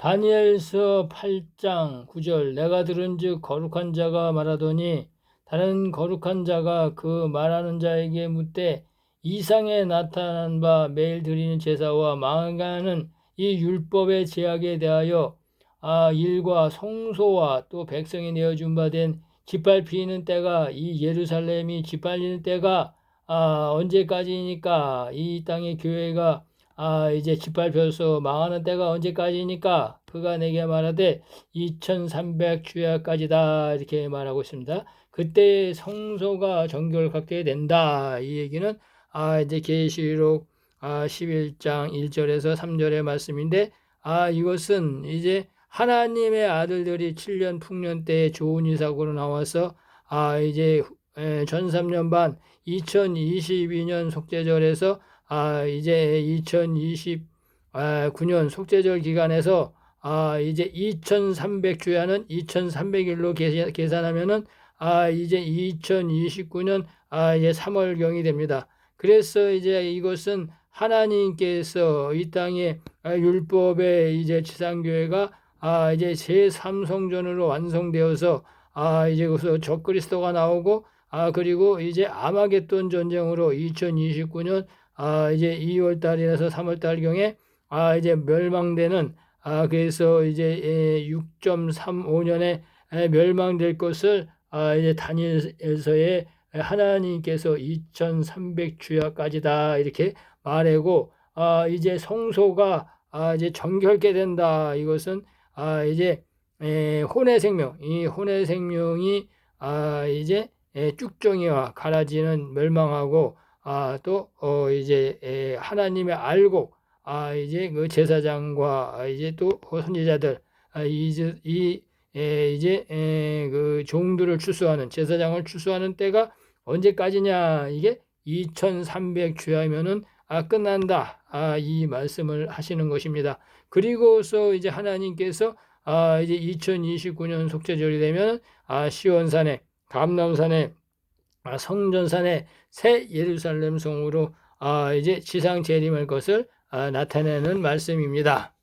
다니엘서 8장 9절 내가 들은즉 거룩한 자가 말하더니 다른 거룩한 자가 그 말하는 자에게 묻되 이상에 나타난 바 매일 드리는 제사와 망하는 이 율법의 제약에 대하여 아 일과 성소와 또 백성이 내어준 바 된 짓밟히는 때가 이 예루살렘이 짓밟리는 때가 아 언제까지니까 이 땅의 교회가 아 이제 짓밟혀서 망하는 때가 언제까지니까 그가 내게 말하되 2300 주야까지다 이렇게 말하고 있습니다. 그때 성소가 정결하게 된다. 이 얘기는 아 이제 계시록 아 11장 1절에서 3절의 말씀인데 아 이것은 이제 하나님의 아들들이 7년 풍년 때에 좋은 이사고로 나와서 아 이제 전 3년 반 2022년 속죄절에서 아 이제 2029년 속죄절 기간에서 아 이제 2300주야는 2300일로 계산하면은 아 이제 2029년 아 이제 3월경이 됩니다. 그래서 이제 이것은 하나님께서 이 땅에 율법의 이제 지상교회가 아 이제 제3성전으로 완성되어서 아 이제 그래서 적그리스도가 나오고 아 그리고 이제 아마겟돈 전쟁으로 2029년 아 이제 2월 달이라서 3월 달경에 아 이제 멸망되는 아 그래서 이제 6.35년에 멸망될 것을 아 이제 다니엘서에 하나님께서 2300주야까지다 이렇게 말하고 아 이제 성소가 아 이제 정결게 된다. 이것은 아 이제 에, 혼의 생명 이 혼의 생명이 아 이제 에, 쭉정이와 가라지는 멸망하고 아 또 어, 이제 에, 하나님의 알고 아 이제 그 제사장과 아, 이제 또 선지자들 아, 이제 이 에, 이제 에, 그 종들을 추수하는 제사장을 추수하는 때가 언제까지냐 이게 2300 주야면은 아 끝난다 아 이 말씀을 하시는 것입니다. 그리고서 이제 하나님께서 아 이제 2029년 속죄절이 되면 아 시온산에 감남산에 아 성전산에 새 예루살렘 성으로 아 이제 지상 재림할 것을 아, 나타내는 말씀입니다.